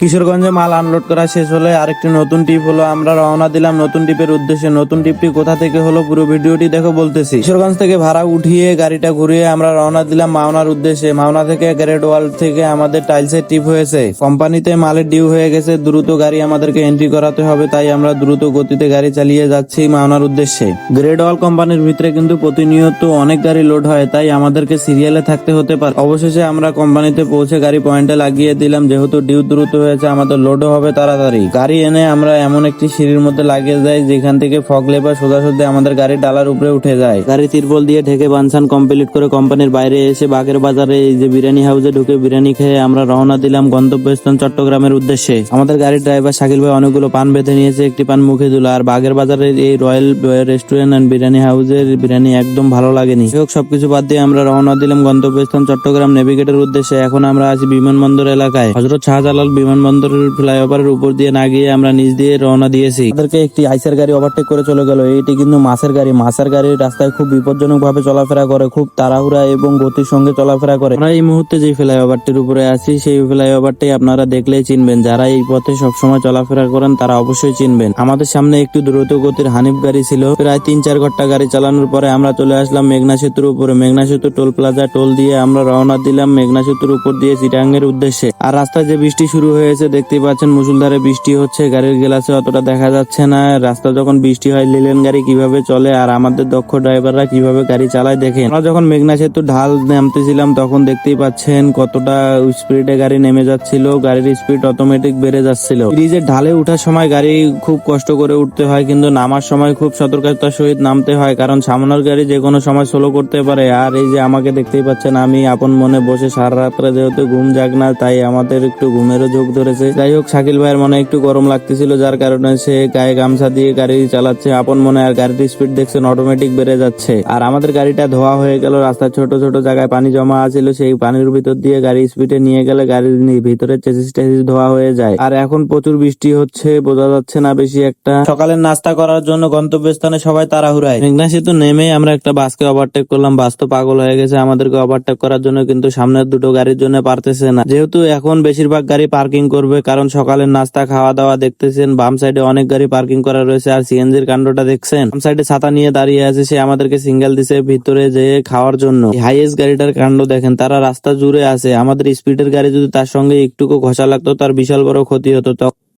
কিশোরগঞ্জে মাল আনলোড করা শেষ হলে আরেকটি নতুন টিপ হলো, আমরা রওনা দিলাম নতুন টিপের উদ্দেশ্যে। নতুন টিপটি কোথা থেকে হলো পুরো ভিডিওটি দেখো বলতেছি। কিশোরগঞ্জ থেকে ভাড়া উঠিয়ে গাড়িটা ঘুরিয়ে আমরা রওনা দিলাম মাওনার উদ্দেশ্যে। মাওনা থেকে গ্রেড ওয়াল থেকে আমাদের টাইলসের টিপ হয়েছে। কোম্পানিতে মালের ডিউ হয়ে গেছে, দ্রুত গাড়ি আমাদেরকে এন্ট্রি করাতে হবে, তাই আমরা দ্রুত গতিতে গাড়ি চালিয়ে যাচ্ছি মাওনার উদ্দেশ্যে। গ্রেড ওয়াল কোম্পানির ভিতরে কিন্তু প্রতিনিয়ত অনেক গাড়ি লোড হয়, তাই আমাদেরকে সিরিয়ালে থাকতে হতে পারে। অবশেষে আমরা কোম্পানিতে পৌঁছে গাড়ি পয়েন্টে লাগিয়ে দিলাম, যেহেতু ডিউ দ্রুত হয়েছে আমাদের লোডও হবে তাড়াতাড়ি। গাড়ি এনে আমরা এমন একটি সিঁড়ির মধ্যে লাগিয়ে যাই, যেখান থেকে ফগ লেবার সোজাসুদ্ধি আমাদের গাড়ি ডালার উপরে উঠে যায়। গাড়ি তিরপল দিয়ে ঢেকে বানসান কমপ্লিট করে কোম্পানির বাইরে এসে বাগের বাজারে এই যে বিরিয়ানি হাউসে ঢুকে বিরিয়ানি খেয়ে আমরা রওনা দিলাম গন্তব্যস্থান চট্টগ্রামের উদ্দেশ্যে। আমাদের গাড়ির ড্রাইভার শাকিল ভাই অনেকগুলো পান বেঁধে নিয়েছে, একটি পান মুখে দিল। আর বাগের বাজারের এই রয়্যাল রেস্টুরেন্ট অ্যান্ড বিরিয়ানি হাউসের বিরিয়ানি একদম ভালো লাগেনি। সবকিছু বাদ দিয়ে আমরা রওনা দিলাম গন্তব্যস্থান চট্টগ্রাম নেভিগেটের উদ্দেশ্যে। এখন আমরা আছি বিমানবন্দর এলাকায়। হজরত শাহজালাল বিমানবন্দরের ফ্লাইওভারের উপর দিয়ে না গিয়ে আমরা নিচ দিয়ে রওনা দিয়েছি। তাদেরকে একটি আইসের গাড়ি ওভারটেক করে চলে গেল। এটি কিন্তু মাছের গাড়ি। মাছের গাড়ি রাস্তায় খুব বিপজ্জনক ভাবে চলাফেরা করে, খুব তাড়াহুড়া এবং গতির সঙ্গে চলাফেরা করে। আমরা এই মুহূর্তে যে ফ্লাইওভারটির উপরে আছি, সেই ফ্লাইওভারটি আপনারা দেখলেই চিনবেন। যারা এই পথে সবসময় চলাফেরা করেন, তারা অবশ্যই চিনবেন। আমাদের সামনে একটু দ্রুত গতির হানিফ গাড়ি ছিল। প্রায় তিন চার ঘণ্টা গাড়ি চালানোর পরে আমরা চলে আসলাম মেঘনা সেতুর উপরে। মেঘনা সেতু টোল প্লাজা টোল দিয়ে আমরা রওনা দিলাম মেঘনা সেতুর উপর দিয়ে চিটাঙ্গের উদ্দেশ্যে। আর রাস্তায় যে বৃষ্টি শুরু হয়েছে দেখতেই পাচ্ছেন মুসুলধারে বৃষ্টি হচ্ছে, গাড়ির গ্লাসে অতটা দেখা যাচ্ছে না। রাস্তা যখন বৃষ্টি হয়, লিলেন গাড়ি কীভাবে চলে আর আমাদের দক্ষ ড্রাইভাররা কীভাবে গাড়ি চালায় দেখেন। আমরা যখন মেঘনা সেতু ঢাল নামতেছিলাম, তখন দেখতেই পাচ্ছেন কতটা স্পিডে গাড়ি নেমে যাচ্ছিল, গাড়ির স্পিড অটোমেটিক বেড়ে যাচ্ছিল। ব্রিজের ঢালে ওঠার সময় গাড়ি খুব কষ্ট করে উঠতে হয়, কিন্তু নামার সময় খুব সতর্কতার সহিত নামতে হয়, কারণ সামনের গাড়ি যে কোনো সময় স্লো করতে পারে। আর এই যে আমাকে দেখতেই পাচ্ছেন, আমি আপন মনে বসে সারা রাত্রে যেহেতু ঘুম যাক না, তাই আমাদের একটু ঘুমেরও যোগ ধরেছে। যাই হোক, শাকিল ভাইয়ের মনে একটু গরম লাগতেছিল, যার কারণে সে গায়ে গামছা দিয়ে গাড়ি চালাচ্ছে। আপন মনে আর গাড়ির স্পিড দেখছেন অটোমেটিক বেড়ে যাচ্ছে। আর আমাদের গাড়িটা ধোয়া হয়ে গেল রাস্তার ছোট ছোট জায়গায় পানি জমা আছিল, সেই পানির ভিতর দিয়ে গাড়ি স্পিডে নিয়ে গেলে গাড়ির ভিতরে চেসিস টেসিস ধোয়া হয়ে যায়। আর এখন প্রচুর বৃষ্টি হচ্ছে, বোঝা যাচ্ছে না বেশি একটা। সকালের নাস্তা করার জন্য গন্তব্যস্থানে সবাই তাড়াহুড়ায়। মেঘনা সেতু নেমে আমরা একটা বাসকে ওভারটেক করলাম। বাস তো পাগল হয়ে গেছে, আমাদেরকে ওভারটেক করার জন্য কিন্তু সামনের দুটো গাড়ির জন্য পারতেছে না। যেহেতু এখন বেশিরভাগ গাড়ি পার্কিং করবে, কারণ সকালের নাস্তা খাওয়া দাওয়া দেখতেছেন, বাম সাইডে অনেক গাড়ি পার্কিং করা রয়েছে, আর সিএনজি সিএনজির কাণ্ডটা দেখছেন। বাম সাইডে ছাতা নিয়ে দাঁড়িয়ে আছে, সে আমাদেরকে সিঙ্গেল দিছে ভিতরে যেয়ে খাওয়ার জন্য। হাইয়েস্ট গাড়িটার কাণ্ড দেখেন, তারা রাস্তা জুড়ে আছে, আমাদের স্পিডের গাড়ি যদি তার সঙ্গে একটুকু ঘষা লাগতো, তার বিশাল বড় ক্ষতি হতো। তো